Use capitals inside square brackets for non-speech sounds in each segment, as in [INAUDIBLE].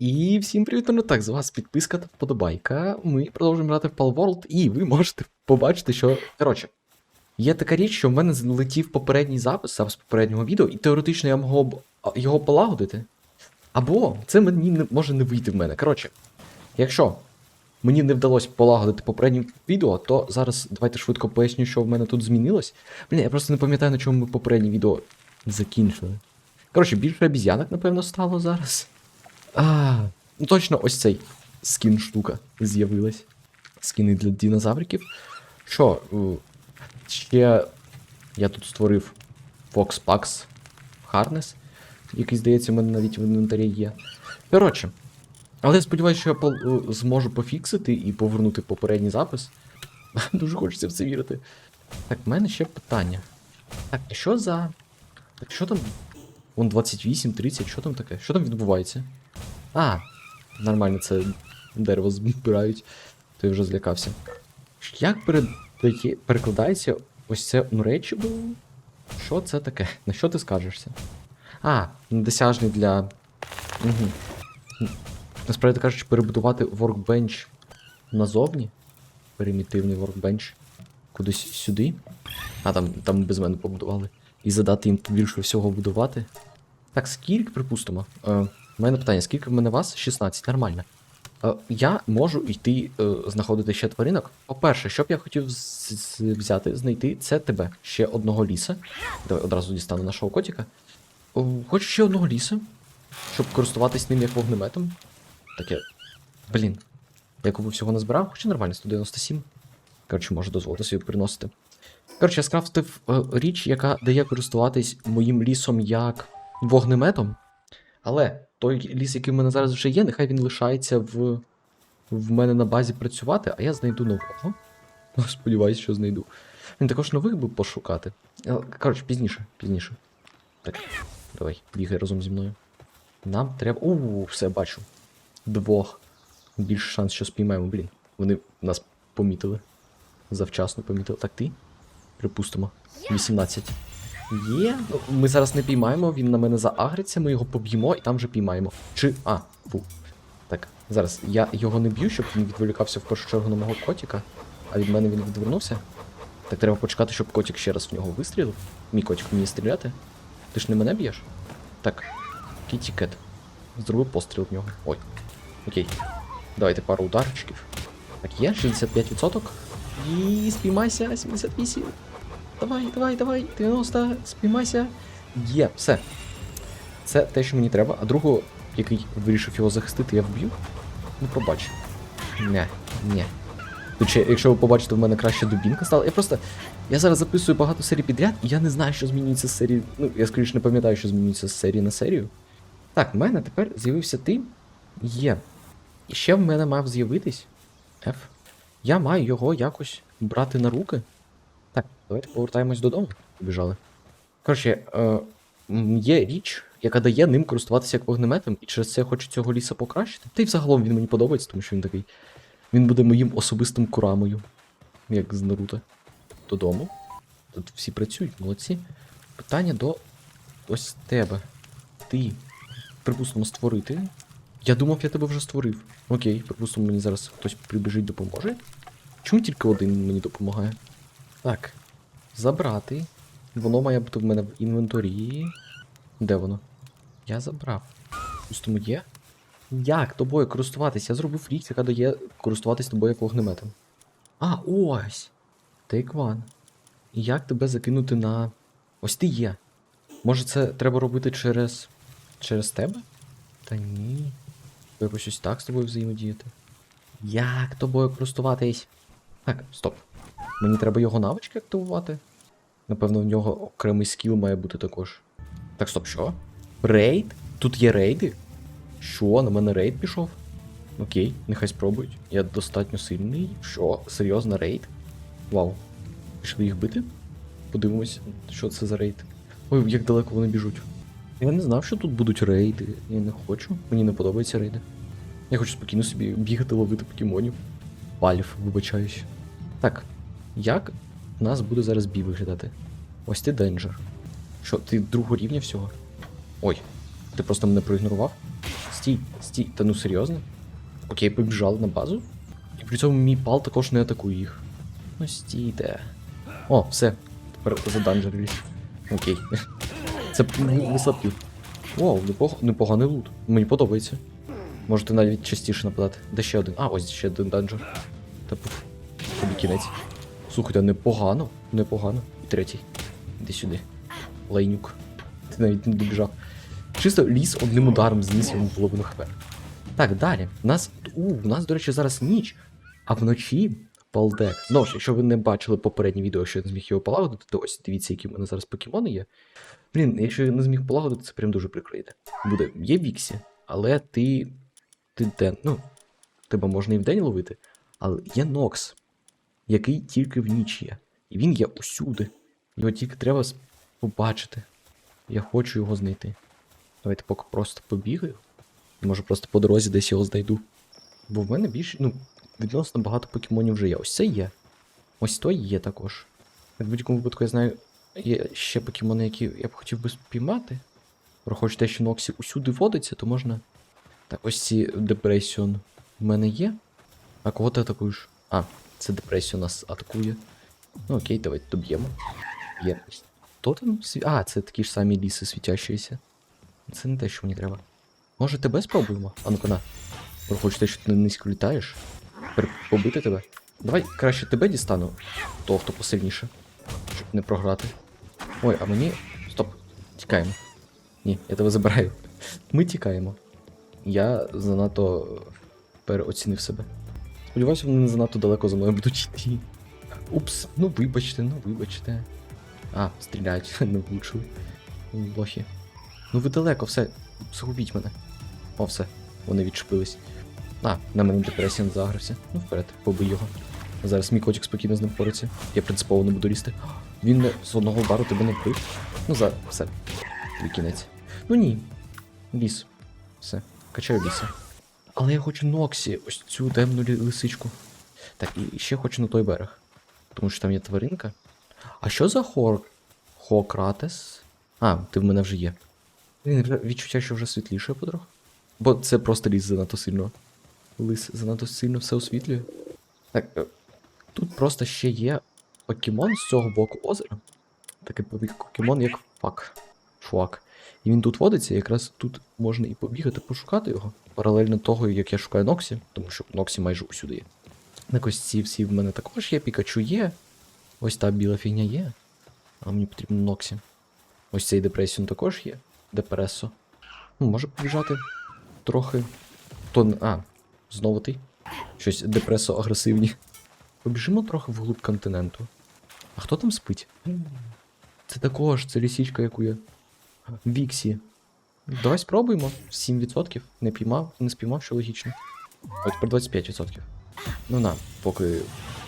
І всім привіт, ну так, з вас підписка та вподобайка. Ми продовжуємо грати в Palworld, і ви можете побачити, що. Коротше, є така річ, що в мене злетів попередній запис, запис попереднього відео, і теоретично я можу його полагодити. Або це мені не, може не вийти в мене. Коротше, якщо мені не вдалося полагодити попереднє відео, то зараз давайте швидко поясню, що в мене тут змінилось. Блін, я просто не пам'ятаю, на чому ми попереднє відео закінчили. Коротше, більше обіз'янок, напевно, стало зараз. А, ну точно ось цей скін штука з'явилась. Скіни для динозавриків. Що, е, ще я тут створив Fox Pax Harness, який, здається, в мене навіть в інвентарі є. Коротше. Але я сподіваюся, що я е, зможу пофіксити і повернути попередній запис. [LAUGHS] Дуже хочеться в це вірити. Так, в мене ще питання. Так, а що за. Так що там? Вон 28, 30, що там таке? Що там відбувається? А, нормально, це дерево збирають, то я вже злякався. Як передає, перекладається ось це unreachable? Що це таке? На що ти скажешся? А, недосяжний для. Угу. Насправді кажучи, перебудувати workbench назовні. Примітивний workbench. Кудись сюди. А, там, там без мене побудували. І задати їм більше всього будувати. Так, скільки, припустимо. Е, у мене питання, скільки в мене вас? 16, нормально. Е, я можу йти е, знаходити ще тваринок. По-перше, що б я хотів взяти, знайти, це тебе. Ще одного ліса. Давай одразу дістану нашого котика. Хочу ще одного ліса, щоб користуватись ним як вогнеметом. Таке. Блін. Я купу всього назбирав, хоча нормально, 197. Коротше, можу дозволити собі приносити. Коротше, я скрафтив е, річ, яка дає користуватись моїм лісом як вогнеметом. Але той ліс, який в мене зараз вже є, нехай він лишається в, в мене на базі працювати, а я знайду нового. Ну, сподіваюсь, що знайду. Він також нових би пошукати. Е, Коротше, пізніше, пізніше. Так, давай, бігай разом зі мною. Нам треба. У, все бачу. Двох. Більше шанс, що спіймаємо, блін. Вони нас помітили. Завчасно помітили. Так, ти? Припустимо. 18. Є. Ми зараз не піймаємо, він на мене заагриться, ми його поб'ємо і там вже піймаємо. Чи. А, фу. Так, зараз я його не б'ю, щоб він відволікався в першу чергу на мого котика, а від мене він відвернувся. Так треба почекати, щоб котик ще раз в нього вистрілив. Мій котик вміє стріляти. Ти ж не мене б'єш? Так. Кіті Кет. Зроби постріл в нього. Ой. Окей. Давайте пару ударчиків. Так, є, 65%. І спіймайся, 78. Давай, давай, давай, 90, спіймайся. Є, все. Це те, що мені треба. А другого, який вирішив його захистити, я вб'ю. Ну, пробач. Не, ні. Тут якщо ви побачите, в мене краще дубінка стала. Я просто. Я зараз записую багато серій підряд, і я не знаю, що змінюється з серії. Ну, я скоріше не пам'ятаю, що змінюється з серії на серію. Так, в мене тепер з'явився ти. Є. І ще в мене мав з'явитись. F. Я маю його якось брати на руки. Так, давайте повертаємось додому. Побіжали. Коротше, е, є річ, яка дає ним користуватися як вогнеметом, і через це я хочу цього ліса покращити. Та й взагалом він мені подобається, тому що він такий. Він буде моїм особистим курамою. Як з Наруто. Додому. Тут всі працюють, молодці. Питання до ось тебе. Ти, припустимо, створити. Я думав, я тебе вже створив. Окей, припустимо, мені зараз хтось прибіжить допоможе. Чому тільки один мені допомагає? Так. Забрати. Воно має бути в мене в інвенторі. Де воно? Я забрав. Пустому є? Як тобою користуватися? Я зробив річ, яка дає користуватись тобою як вогнеметом. А, ось! Take one. Як тебе закинути на. Ось ти є. Може це треба робити через. через тебе? Та ні. Якось ось так з тобою взаємодіяти. Як тобою користуватись? Так, стоп. Мені треба його навички активувати. Напевно, в нього окремий скіл має бути також. Так, стоп, що? Рейд? Тут є рейди? Що, на мене рейд пішов? Окей, нехай спробують. Я достатньо сильний. Що, серйозно, рейд? Вау. Пішли їх бити? Подивимось, що це за рейд. Ой, як далеко вони біжуть. Я не знав, що тут будуть рейди. Я не хочу. Мені не подобаються рейди. Я хочу спокійно собі бігати, ловити покемонів. Палів, вибачаюсь. Так, як у нас буде зараз бій виглядати? Ось ти денджер. Що, ти другого рівня всього? Ой, Ти просто мене проігнорував? Стій, стій, та ну серйозно? Окей, побіжали на базу. І при цьому мій пал також не атакує їх. Ну стійте. О, все. Тепер заданжерились. Окей. [LAUGHS] Це ви слабкі. Вау, непог... непоганий лут. Мені подобається. Можете навіть частіше нападати. Де ще один? А, ось ще один данжер. Та пуф. Тобі кінець. Слухайте, непогано, непогано. І третій. Іди сюди. Лейнюк. Ти навіть не добіжав. Чисто ліс одним ударом зніс йому половину хп. Так, далі. У нас. У, у нас, до речі, зараз ніч, а вночі Палдек. Знову ж, якщо ви не бачили попереднє відео, що я не зміг його полагодити, то ось дивіться, які в мене зараз покемони є. Блін, якщо я не зміг полагодити, це прям дуже прикро. Буде, є Віксі, але ти. Ти ден. Ну, тебе можна і вдень ловити, але є Нокс, який тільки в ніч є. І він є усюди. Його тільки треба побачити. Я хочу його знайти. Давайте поки просто побігаю. Може просто по дорозі десь його знайду. Бо в мене більше, ну, відносно багато покемонів вже є. Ось це є. Ось той є також. В будь-якому випадку я знаю, є ще покемони, які я б хотів би спіймати. Враховуючи те, що Ноксі усюди водиться, то можна. Так, ось ці Депресіон в мене є. А кого ти атакуєш? А, це Депресіон нас атакує. Ну окей, давайте доб'ємо. Є. Хто там? А, це такі ж самі ліси світящіся. Це не те, що мені треба. Може тебе спробуємо? А ну-ка на. Враховуючи те, що ти низько літаєш. Тепер побити тебе. Давай краще тебе дістану. Того, хто посильніше. Щоб не програти. Ой, а мені. Стоп. Тікаємо. Ні, я тебе забираю. Ми тікаємо. Я занадто переоцінив себе. Сподіваюся, вони не занадто далеко за мною будуть йти. Упс, ну вибачте, ну вибачте. А, стріляють, [LAUGHS] не влучили. Лохи. Ну ви далеко, все, згубіть мене. О, все, вони відчепились. А, на мене депресія не загрився. Ну вперед, побий його. Зараз мій котик спокійно з ним бореться. Я принципово не буду лізти. [GASPS] Він з одного удару тебе не вбив. Ну зараз, все. Тобі кінець. Ну ні. Ліс. Все, качаю ліса. Але я хочу Ноксі, ось цю темну лисичку. Так, і ще хочу на той берег. Тому що там є тваринка. А що за хор? Хократес? А, ти в мене вже є. Відчуття, що вже світліше потроху. Бо це просто ліс занадто сильно. Лис занадто сильно все освітлює. Так, е, тут просто ще є покемон з цього боку озера. Такий пок- покемон, як фак. Фуак. І він тут водиться, якраз тут можна і побігати, пошукати його. Паралельно того, як я шукаю Ноксі, тому що Ноксі майже усюди є. Так ось ці всі в мене також є, Пікачу є. Ось та біла фігня є. А мені потрібно Ноксі. Ось цей депресіон також є. Депресо. Ну, може побіжати трохи. То. А, знову ти. Щось депресо агресивні. Побіжимо трохи вглуб континенту. А хто там спить? Це також, це лісічка, яку я. Віксі. Давай спробуємо. 7%. Не піймав, не спіймав, що логічно. От тепер 25%. Ну на, поки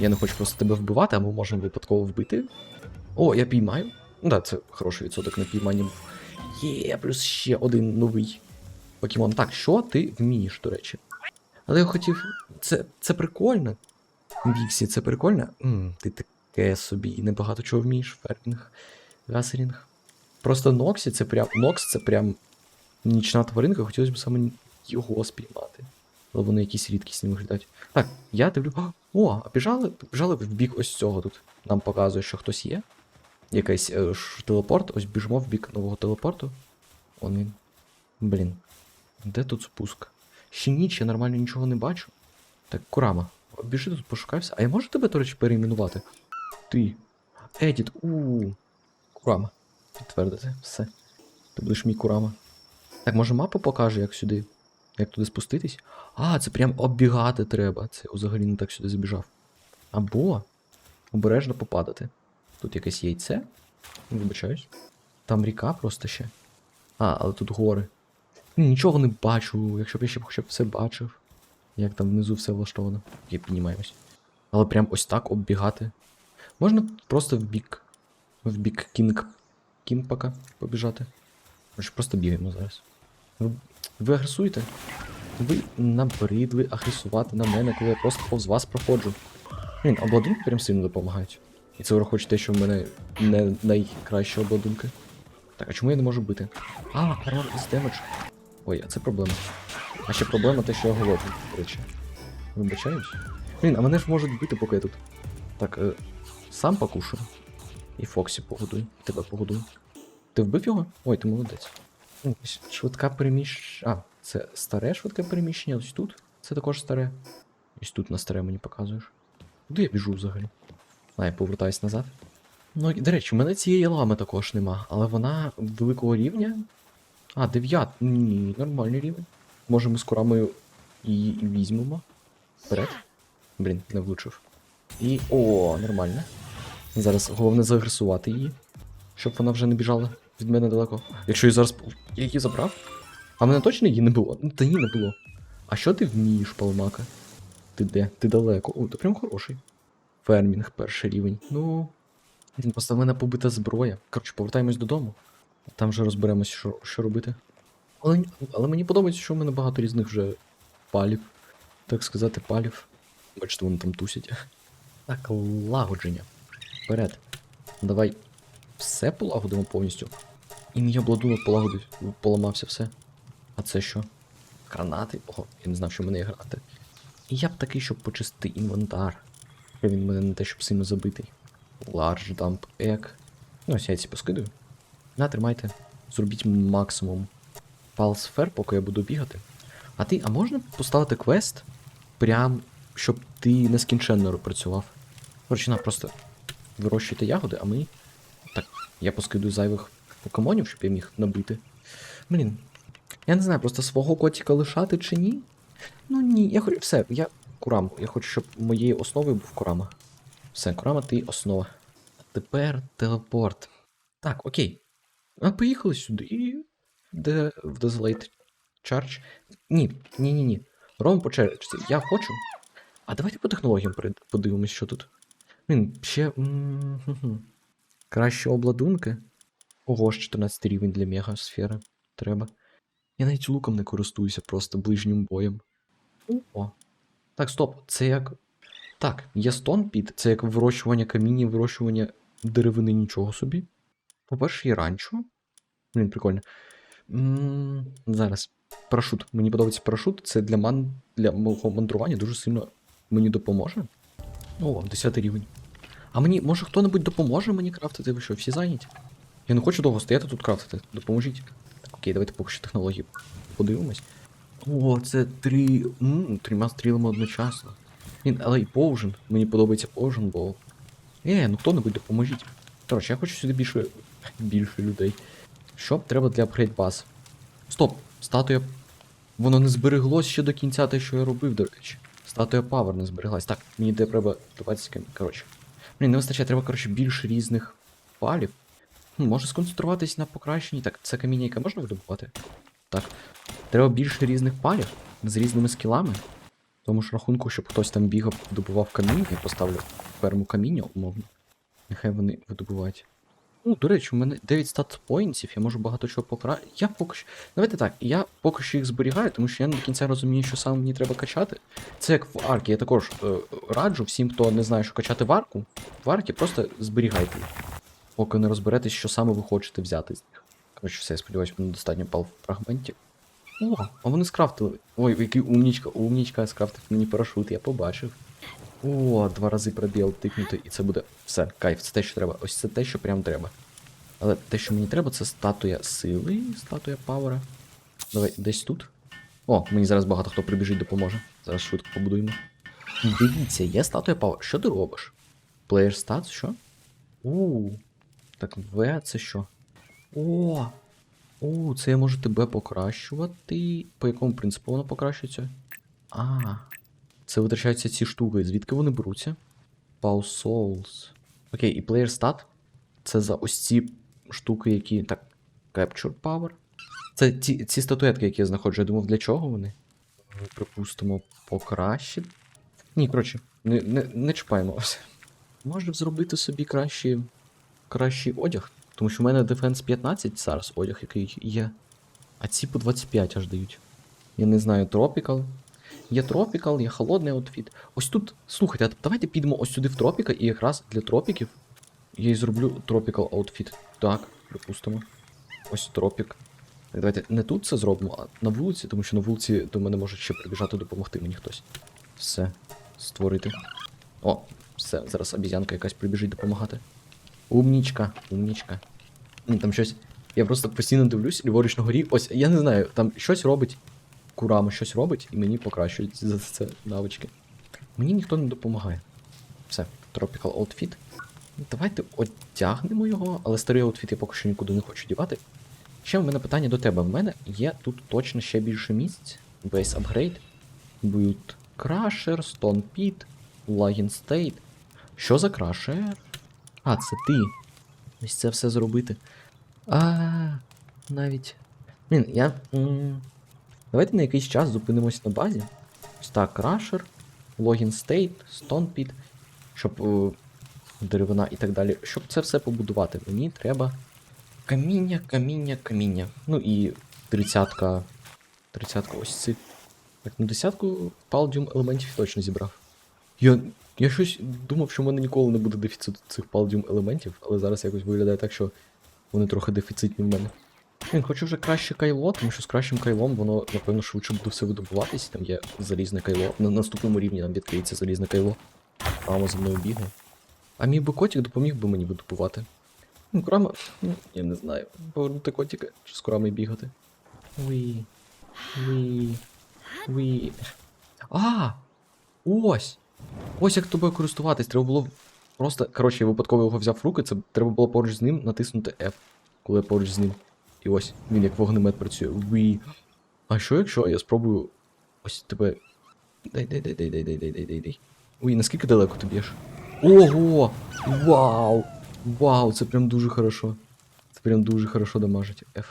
я не хочу просто тебе вбивати, а ми можемо випадково вбити. О, я піймаю. Ну да, це хороший відсоток на піймання. Є, плюс ще один новий покемон. Так, що ти вмієш, до речі? Але я хотів. Це, це прикольно. Віксі, це прикольно. м ти таке собі небагато чого вмієш. Фермінг, гасерінг. Просто Ноксі це прям. Нокс це прям нічна тваринка, хотілося б саме його спіймати. Але вони якісь рідкісні виглядають. Так, я дивлю. О, а біжали, біжали в бік ось цього тут. Нам показує, що хтось є. Якийсь е, телепорт. Ось біжимо в бік нового телепорту. Он він. Блін. Де тут спуск? Ще ніч, я нормально нічого не бачу. Так, Курама, біжи тут пошукайся. А я можу тебе, до речі, перейменувати? Ти. Едіт, у Курама. Підтвердити, все. Ти будеш мій Курама. Так, може мапа покаже, як сюди. Як туди спуститись? А, це прям оббігати треба. Це взагалі не так сюди забіжав. Або обережно попадати. Тут якесь яйце. Вибачаюсь. Там ріка просто ще. А, але тут гори. Нічого не бачу, якщо б я ще б хоча б все бачив. Як там внизу все влаштовано. Я піднімаюсь. Але прям ось так оббігати. Можна просто в бік. В бік кінг. Кінпака побіжати. Короче, просто бігаємо зараз. Ви, агресуєте? Ви набридли агресувати на мене, коли я просто повз вас проходжу. Блін, обладунки прям сильно допомагають. І це враховуючи те, що в мене не найкращі обладунки. Так, а чому я не можу бити? А, армор із демедж. Ой, а це проблема. А ще проблема те, що я голодний, до речі. Вибачаюсь. Блін, а мене ж можуть бити, поки я тут. Так, е, сам покушаю. І Фоксі погодуй. Тебе погодуй. Ти вбив його? Ой, ти молодець. Ну, Швидка переміщення. А, це старе швидке переміщення, ось тут. Це також старе. Ось тут на старе мені показуєш. Куди я біжу взагалі? А, я повертаюсь назад. Ну, і, до речі, у мене цієї лами також нема, але вона великого рівня. А, 9. Ні, нормальний рівень. Може ми з курамою її і візьмемо. Вперед. Блін, не влучив. І. О, нормально. Зараз головне загресувати її. Щоб вона вже не біжала від мене далеко. Якщо я зараз. Я її забрав? А мене точно її не було? Ну, та ні, не було. А що ти вмієш, палмака? Ти де? Ти далеко. О, ти прям хороший. Фермінг, перший рівень. Ну. Просто в мене побита зброя. Коротше, повертаємось додому. Там вже розберемось, що, що робити. Але, але мені подобається, що в мене багато різних вже палів. Так сказати, палів. Бачите, вони там тусять. Так, лагодження. Вперед. Давай все полагодимо повністю. І мій обладунок полагодив, поламався все. А це що? Гранати? Ого, я не знав, що в мене є гранати. І я б такий, щоб почистити інвентар. Він мене не те, щоб сильно забитий. Large dump egg. Ну, ось я ці поскидаю. На, тримайте. Зробіть максимум палсфер, поки я буду бігати. А ти, а можна поставити квест? Прям, щоб ти нескінченно працював. Коротше, на, просто вирощуйте ягоди, а ми. Так, я поскидую зайвих покемонів, щоб я міг набити. Блін. Я не знаю, просто свого котика лишати чи ні. Ну ні, я хочу. Все, я Кураму. Я хочу, щоб моєю основою був Курама. Все, Курама, ти основа. А тепер телепорт. Так, окей. А поїхали сюди. Де в Desolate Charge. Ні, ні, ні, ні. Ром по черзі. Я хочу. А давайте по технологіям подивимось, що тут. Він ще. м, обладунки. Ого, ж 14 рівень для мегасфери. Треба. Я навіть луком не користуюся, просто ближнім боєм. О. Так, стоп, це як. Так, є стон під, це як вирощування каміння, вирощування деревини нічого собі. По-перше, є ранчо. Блін, прикольно. м зараз. Парашут. Мені подобається парашут. Це для ман... для мого мандрування дуже сильно мені допоможе. О, 10 рівень. А мені, може, хто-небудь допоможе мені крафтити? Ви що, всі зайняті? Я не хочу довго стояти тут крафтити. Допоможіть. Окей, давайте поки що технології подивимось. О, це три. м трьома стрілами одночасно. Він, але й Поужен. Мені подобається Поужен, бо. Е, ну хто-небудь допоможіть. Коротше, я хочу сюди більше. більше людей. Що треба для апгрейд баз? Стоп! Статуя. Воно не збереглось ще до кінця те, що я робив, до речі. Статуя Павер не збереглась. Так, мені треба 20 камінь. Коротше. Мені не вистачає, треба, коротше, більше різних палів. Хм, може сконцентруватись на покращенні. Так, це каміння, можна видобувати? Так. Треба більше різних палів з різними скілами. Тому ж рахунку, щоб хтось там бігав, добував каміння, я поставлю ферму каміння, умовно. Нехай вони видобувають. Ну, до речі, у мене 9 стат поінтів, я можу багато чого покращити. Я поки що. Давайте так, я поки що їх зберігаю, тому що я не до кінця розумію, що саме мені треба качати. Це як в аркі. Я також е, раджу всім, хто не знає, що качати в арку. В аркі просто зберігайте їх. Поки не розберетесь, що саме ви хочете взяти з них. Коротше, все, я сподіваюся, мене достатньо пал фрагментів. О, а вони скрафтили. Ой, який умнічка, умнічка скрафтив мені парашут, я побачив. О, два рази пробіл тикнути, і це буде все, кайф, це те, що треба. Ось це те, що прям треба. Але те, що мені треба, це статуя сили, статуя павера. Давай, десь тут. О, мені зараз багато хто прибіжить, допоможе. Зараз швидко побудуємо. Дивіться, є статуя павера. Що ти робиш? Player stats, що? У. Так, В це що? О! О, це я можу тебе покращувати. По якому принципу воно покращується? А. Це витрачаються ці штуки. Звідки вони беруться? Pau Souls. Окей, і Player Stat. Це за ось ці штуки, які. Так. Capture Power. Це ці, ці статуетки, які я знаходжу. Я думав, для чого вони? Припустимо, покращити. Ні, коротше, не, не, не чіпаємо. Можна зробити собі кращий, кращий одяг. Тому що в мене Defense 15 зараз одяг, який є. А ці по 25 аж дають. Я не знаю, Tropical. Є Tropical, є холодний аутфіт. Ось тут, слухайте, давайте підемо ось сюди в Тропіка, і якраз для тропіків я і зроблю Tropical аутфіт. Так, припустимо. Ось тропік. Так, давайте не тут це зробимо, а на вулиці, тому що на вулиці до мене може ще прибіжати допомогти мені хтось. Все, створити. О, все, зараз обізянка якась прибіжить допомагати. Умнічка, умнічка. Ні, там щось. Я просто постійно дивлюсь, ліворуч на горі. Ось, я не знаю, там щось робить. Курама щось робить, і мені покращують за це навички. Мені ніхто не допомагає. Все, Tropical Outfit. Давайте одягнемо його, але старий аутфіт я поки що нікуди не хочу дівати. Ще в мене питання до тебе. В мене є тут точно ще більше місць. Base Upgrade, Boot Crusher, Stone Pit, Login State. Що за Crusher? А, це ти. Ось це все зробити. А, навіть. Блін, я. Давайте на якийсь час зупинимось на базі. Ось так, Crusher, Login State, Stone щоб е, деревина і так далі. Щоб це все побудувати, мені треба каміння, каміння, каміння. Ну і тридцятка. Тридцятка ось цих. Так, ну десятку палдіум елементів точно зібрав. Я, я щось думав, що в мене ніколи не буде дефіциту цих палдіум елементів, але зараз якось виглядає так, що вони трохи дефіцитні в мене. Блін, хочу вже краще кайло, тому що з кращим кайлом воно, напевно, швидше буде все видобуватись. Там є залізне кайло. На наступному рівні нам відкриється залізне кайло. Мама за мною бігає. А мій би котик допоміг би мені видобувати. Ну, Курама, ну, я не знаю. Повернути котика чи з курами бігати. Уі. Уі. Уі. А! Ось! Ось як тобою користуватись. Треба було просто. Коротше, я випадково його взяв в руки, це треба було поруч з ним натиснути F, коли я поруч з ним. І ось він як вогнемет працює. Уі. А що якщо я спробую. Ось тебе. Дай, дай, дай, дай, дай, дай, дай, дай, дай, дай. Уй, наскільки далеко ти б'єш? Ого! Вау! Вау, це прям дуже хорошо. Це прям дуже хорошо дамажить. F.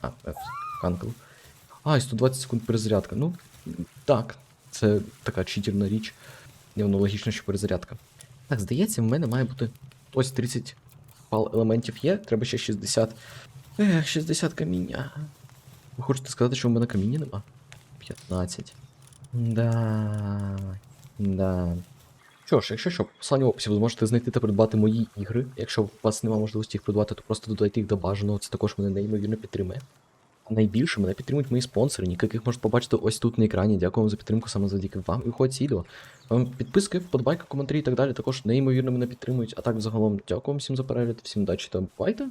А, F. Канкл. А, і 120 секунд перезарядка. Ну, так. Це така читерна річ. І воно логічно, що перезарядка. Так, здається, в мене має бути ось 30 пал елементів є, треба ще 60. Ех, 60 каміння. Ви хочете сказати, що в мене каміння нема? 15. Да. Да. Що ж, якщо що, в посланні в описі ви зможете знайти та придбати мої ігри. Якщо у вас немає можливості їх придбати, то просто додайте їх до бажаного, це також мене неймовірно підтримує. А найбільше мене підтримують мої спонсори, яких можете побачити ось тут на екрані. Дякую вам за підтримку саме завдяки вам і ці відео. Вам підписки, вподобайки, коментарі і так далі також неймовірно мене підтримують. А так загалом дякую вам всім за перегляд, всім удачі та бувайте.